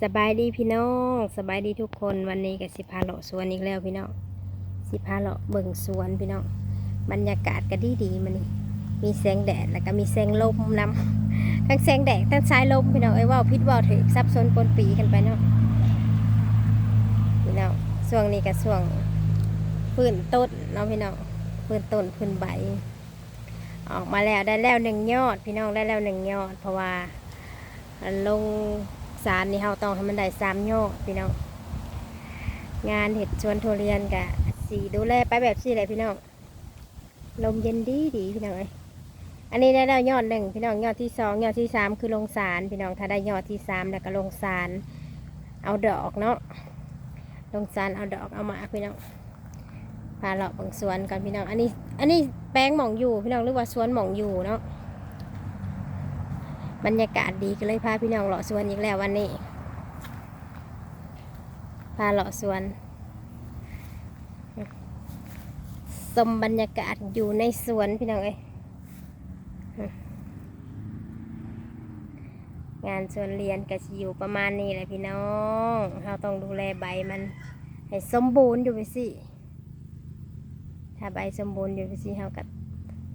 สบายดีพี่น้องสบายดีทุกคนวันนี้ก็สิพาเลาะสวนอีกแล้วพี่น้องสิพาเลาะเบิ่งสวนพี่น้องบรรยากาศก็ดีดีมันนี่มีแสงแดดแล้วก็มีแสงลมนำทั้งแสงแดดทั้งสายลมพี่น้องเอ้ว่าพิษว่าถือซับซ้อนปนปีกันไปเนาะพี่น้องช่วงนี้ก็ช่วงพื้นต้นเนาะพี่น้องพื้นต้นพื้นใบ ออกมาแล้วได้แล้วหนึ่งยอด พี่น้องได้แล้วหนึ่งยอด เพราะว่าลง สารนี่เราต้องให้มันได้สามยอดพี่น้องงานเห็ดชวนทุเรียนกะสีดูแลไปแบบสี่เลยพี่น้องลมเย็นดีดีพี่น้องเอ้ยอันนี้ได้แล้วยอดหนึ่งพี่น้องยอดที่สองยอดที่สามคือลงสารพี่น้องถ้าได้ยอดที่สามแล้วก็ลงสารเอาดอกเนาะลงสารเอาดอกเอามาพี่น้องพาเลาะบางสวนกันพี่น้องอันนี้ อันนี้แป้งหม่องอยู่พี่น้องหรือว่าสวนหม่องอยู่เนาะ บรรยากาศดีก็เลยพาพี่น้องเลาะสวนอีกแล้ววันนี้ พาเลาะสวนชมบรรยากาศอยู่ในสวนพี่น้องเอ้ยงานสวนเรียนก็สิอยู่ประมาณนี้แหละพี่น้องเราต้องดูแลใบมัน ให้สมบูรณ์อยู่ไปสิถ้าใบสมบูรณ์อยู่ไปสิเขากับ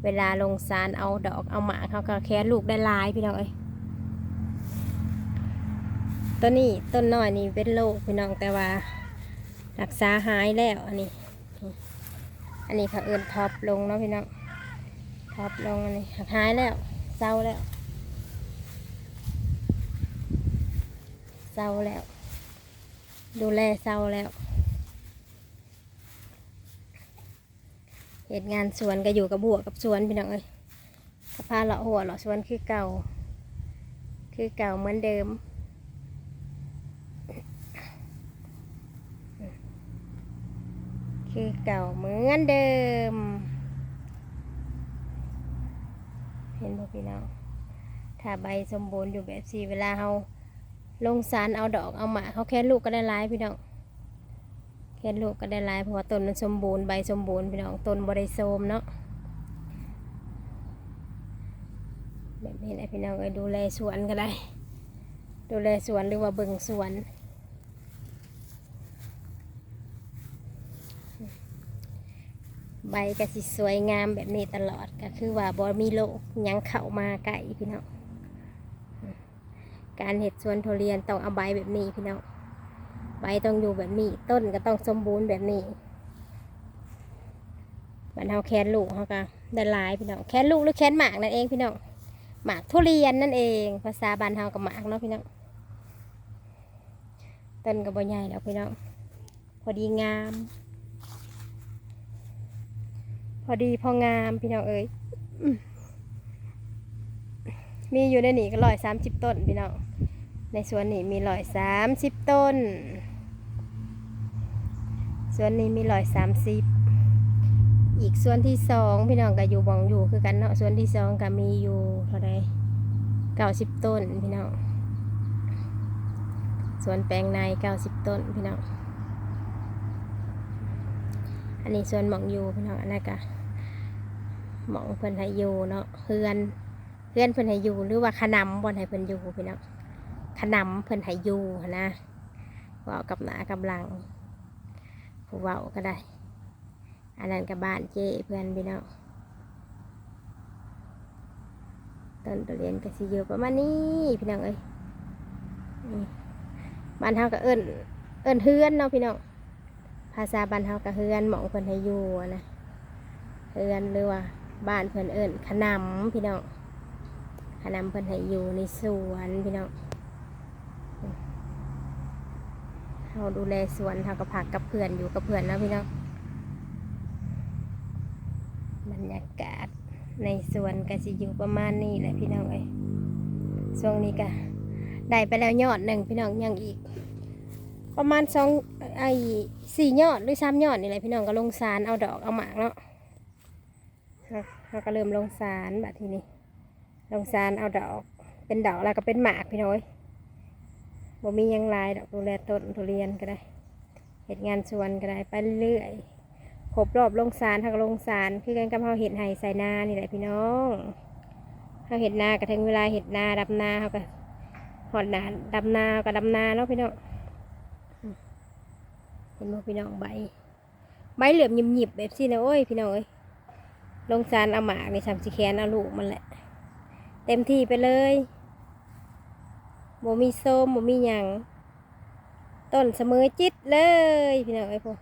เวลาลงสารเอาดอกเอาหมากเขาก็แค่ลูกได้ลายพี่น้องเอ้ยต้นนี้ต้นน้อยนี่เป็นโรคพี่น้องแต่ว่า รักษาหายแล้วอันนี้ อันนี้เขาเอื่นท็อปลงเนาะพี่น้องท็อปลงอันนี้หายแล้วเศร้าแล้วเศร้าแล้ว ดูแลเศร้าแล้ว เหตุงานสวนก็อยู่กับบัวกับสวนพี่น้องเอ้ยก็พาเลาะหัวเลาะสวนคือเก่า คือเก่าเหมือนเดิมคือเก่าเหมือนเดิม เห็นบ่พี่น้องถ้าใบสมบูรณ์อยู่แบบสีเวลาเราลงสารเอาดอกเอาหมากเขาแค่ลูกก็ได้หลายพี่น้อง แค่ลูกก็ได้หลายเพราะว่าต้นมันสมบูรณ์ใบสมบูรณ์พี่น้องต้นบริโซมเนาะแบบนี้แหละพี่น้องเอ้ดูแลสวนก็ได้ ดูแลสวนหรือว่าเบิ่งสวนใบก็สิสวยงามแบบนี้ตลอดก็คือว่าบ่มีโรคหยังเข้ามาใกล้พี่น้องการเห็ดสวนทุเรียนต้องเอาใบแบบนี้พี่น้อง ใบต้องอยู่แบบนี้ ต้นก็ต้องสมบูรณ์แบบนี้บันเทาแคนลูกเขาก็ได้หลายพี่น้องแคนลูกหรือแคนหมากนั่นเองพี่น้องหมากทุเรียนนั่นเอง ภาษาบ้านเฮากับหมากเนาะพี่น้องต้นก็บ่ใหญ่แล้วพี่น้องพอดีงาม พอดีพองามพี่น้องเอ้ยมีอยู่ในนี่ก็ร้อยสามสิบต้นพี่น้อง ในสวนนี้มีร้อยสามสิบต้น สวนนี้มีร้อยสามสิบอีกส่วนที่สองพี่น้องก็อยู่บองอยู่คือกันเนาะส่วนที่สองก็มีอยู่เท่าไรเก้าสิบต้นพี่น้องสวนแปลงในเก้าสิบต้นพี่น้องอันนี้ส่วนหมองอยู่พี่น้องอันนั้นก็หมองเพิ่นให้อยู่เนาะเฮือนเฮือนเพิ่นให้อยู่หรือว่าขนำบนให้เพิ่นอยู่พี่น้อง ขนำเพิ่นให้อยู่นะเว่ากับหนากำลังผู้เว้าก็ได้ อันนั้นกับบ้านเจ้เพื่อนพี่น้องต้นตัวเรียนก็สิอยู่ประมาณนี้พี่น้องเอ้ยบ้านเฮาก็เอิ้นเอิ้นเฮือนเนาะพี่น้องภาษาบ้านเฮาก็เฮือนหมองเพิ่นให้อยู่นะเฮือนหรือว่าบ้านเพิ่นเอิ้นขนำพี่น้องขนำเพิ่นให้อยู่ในสวนพี่น้อง เราดูแลสวนเราก็พักกับเพื่อนอยู่กับเพื่อนนะพี่น้องบรรยากาศในสวนก็สิอยู่ประมาณนี้แหละพี่น้องเอ้ยช่วงนี้ก็ได้ไปแล้วยอดหนึ่งพี่น้องยังอีก ประมาณสองไอ้สี่ยอดหรือสามยอดนี่แหละพี่น้องก็ลงสารเอาดอกเอาหมากเนาะเราก็เริ่มลงสารแบบทีนี้ลงสารเอาดอกเป็นดอกแล้วก็เป็นหมากพี่น้อย บ่มียังหลายดอกดูแลต้นทุเรียนก็ได้เหตุงานสวนก็ได้ไปเรื่อยครบรอบลงสารทางลงสารคือกันกับเฮาเห็ดไห้ใส่นานี่แหละพี่น้องเฮาเห็ดนาก็ถึงเวลาเห็ดนาดับนาเฮาก็หอดนาดำนากับดำนาเนาะพี่น้องเห็นบ่พี่น้องใบ ใบเหลือมหยิบๆแบบสินะโอ้ยพี่น้องเอ้ยลงสารเอาหมากในสามสิแคนเอาลูกมันแหละ เต็มที่ไปเลย บ่มีส้มบ่มีหยังต้นเสมอจิตเลย พี่น้องเอ้พวก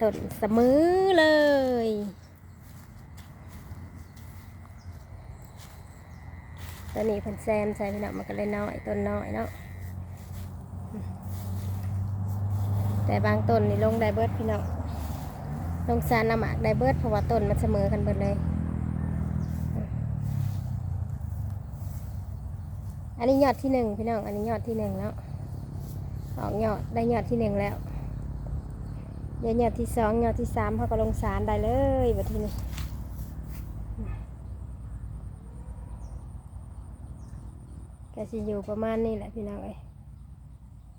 ต้นเสมอเลยตอนนี้เพิ่นแซมใส่พี่น้องมันก็เลยน้อยต้นน้อยเนาะแต่บางต้นนี่ลงได้เบิดพี่น้องลงซานน้ำหมากได้เบิดเพราะว่าต้นมันเสมอกันเบิดเลย นนี้ยอดที่หนึ่งพี่น้อง อันนี้ยอดที่หนึ่งแล้ว ออกยอดได้ยอดที่หนึ่งแล้วเดี๋ยวยอดที่สองยอดที่สามเขาก็ลงสารได้เลยแบบที่นี้ก็สิอยู่ประมาณนี้แหละพี่น้องเอ้ย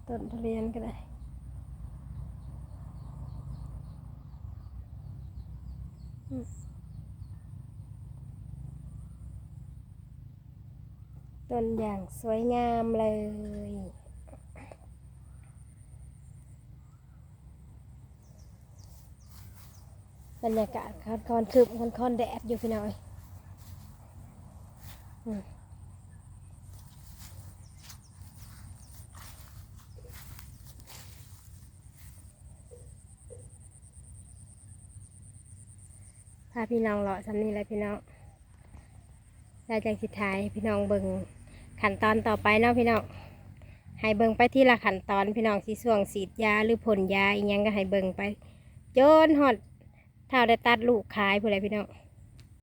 ต้นทุเรียนก็ได้ ต้นอย่างสวยงามเลย บรรยากาศค่อนค่อนคืบค่อนคอนแดดอยู่พี่น้อยพาพี่น้องเลาะสำนี้เลยพี่น้อง เราจังสิท้ายพี่น้องเบิงขั้นตอนต่อไปเนาะพี่น้องให้เบิงไปที่ละขั้นตอนพี่น้องสีส่วงสีดยาหรือผลยาอีกยังก็ให้เบิงไปจนหอดเท่าได้ตัดลูกขายผู้ใดพี่น้อง